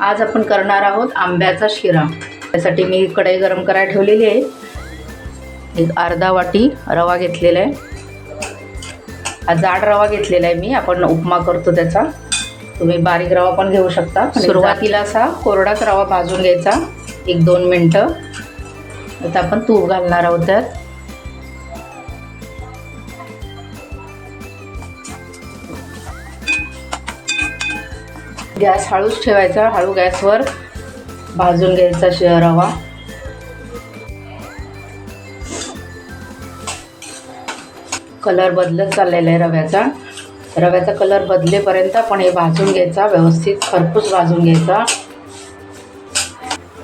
आज आपण करणार आहोत आंब्याचा शिरा. त्यासाठी मी कढई गरम करायला ठेवलेली आहे. एक अर्धा वाटी रवा घेतलेला आहे. हा जाड रवा घेतलेला आहे मी. आपण उपमा करतो त्याचा. तुम्ही बारीक रवा पण घेऊ शकता. सुरुवातीला असा कोरडाच रवा भाजून घ्यायचा. एक दोन मिनटं. आता आपण तूप घालणार आहोत त्यात. गॅस हळूच ठेवायचा हळू गॅसवर भाजून घ्यायचा श रवा. कलर बदलत चाललेला आहे रव्याचा. रव्याचा कलर बदलेपर्यंत आपण हे भाजून घ्यायचा व्यवस्थित खरपूस भाजून घ्यायचा.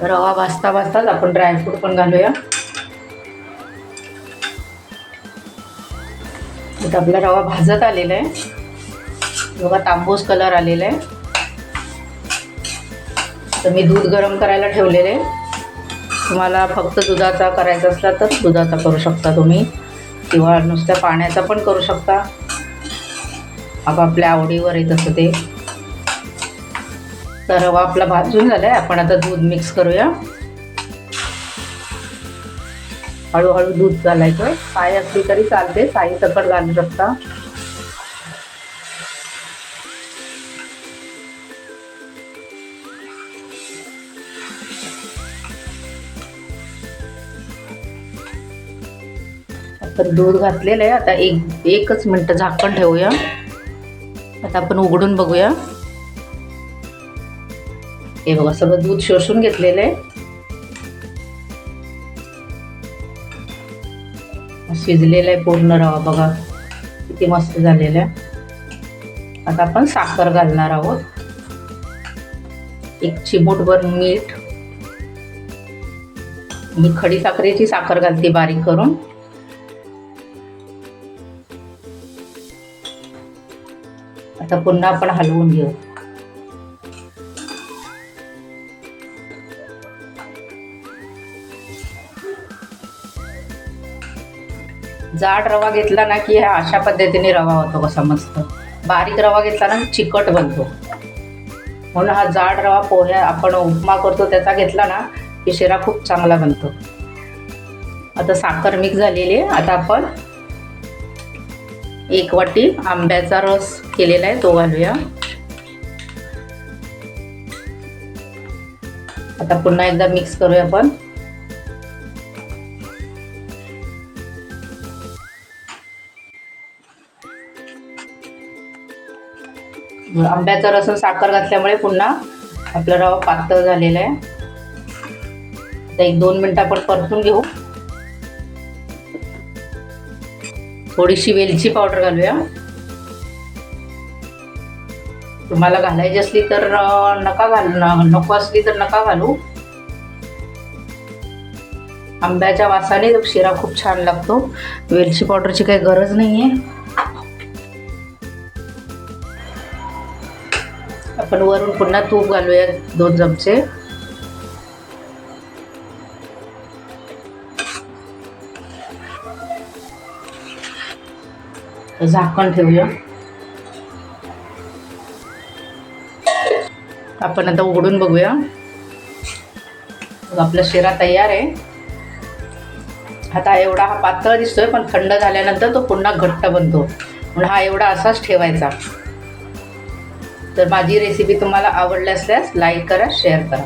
रवा भाजता भाजताच आपण ड्रायफ्रूट पण घालूया. आता आपला रवा भाजत आलेला आहे. बघा तांबूस कलर आलेला आहे. तर मी दूध गरम करायला ठेवलेले. तुम्हाला फक्त दुधाचा करायचा असला तर दुधाचा करू शकता तुम्ही. किंवा नुसत्या पाण्याचा पण करू शकता. आपापल्या आवडीवर येत असं ते. तर रवा आपला भाजून झाला आहे आपण आता दूध मिक्स करूया. हळूहळू दूध घालायचं साय असली तरी चालते. साई सकट घालू शकता. पण दूध घातलेलं आहे. आता एक एकच मिनटं झाकण ठेवूया. आता आपण उघडून बघूया. हे बघा सगळं दूध शोषून घेतलेलं आहे. शिजलेलं आहे पूर्ण रवा बघा. किती मस्त झालेलं आहे. आता आपण साखर घालणार आहोत. एक चिमूटभर मीठ. मी खडी साखरेची साखर घालते बारीक करून. आता पुन्हा आपण हलवून घेऊ. जाड रवा घेतला ना की हा अशा पद्धतीने रवा होतो कसा मस्त. बारीक रवा घेतला ना चिकट बनतो. म्हणून हा जाड रवा पोह्या आपण उपमा करतो त्याचा घेतला ना की शिरा खूप चांगला बनतो. आता साखर मिक्स झालेली आहे. आता आपण एक वाटी आंब्याचा रस केलेला आहे तो घालूया. आता पुन्हा एकदा मिक्स करूया आपण. आंब्याचा रस साखर घातल्यामुळे पुन्हा आपला रवा पातळ झालेला आहे. आता एक दोन मिनटं आपण परतून घेऊ. थोडीशी वेलची पावडर घालूया. तुम्हाला घालायची असली तर नका घालू न- नको असली तर नका घालू. आंब्याच्या वासाने तो शिरा खूप छान लागतो. वेलची पावडरची काही गरज नाही आहे आपण वरून पुन्हा तूप घालूया दोन चमचे. झाकण ठेवूया. आपण आता उघडून बघूया. आपला शिरा तयार आहे. आता एवढा हा पातळ दिसतोय पण थंड झाल्यानंतर तो पुन्हा घट्ट बनतो. म्हणून हा एवढा असाच ठेवायचा. तर माझी रेसिपी तुम्हाला आवडली असल्यास लाईक करा शेअर करा.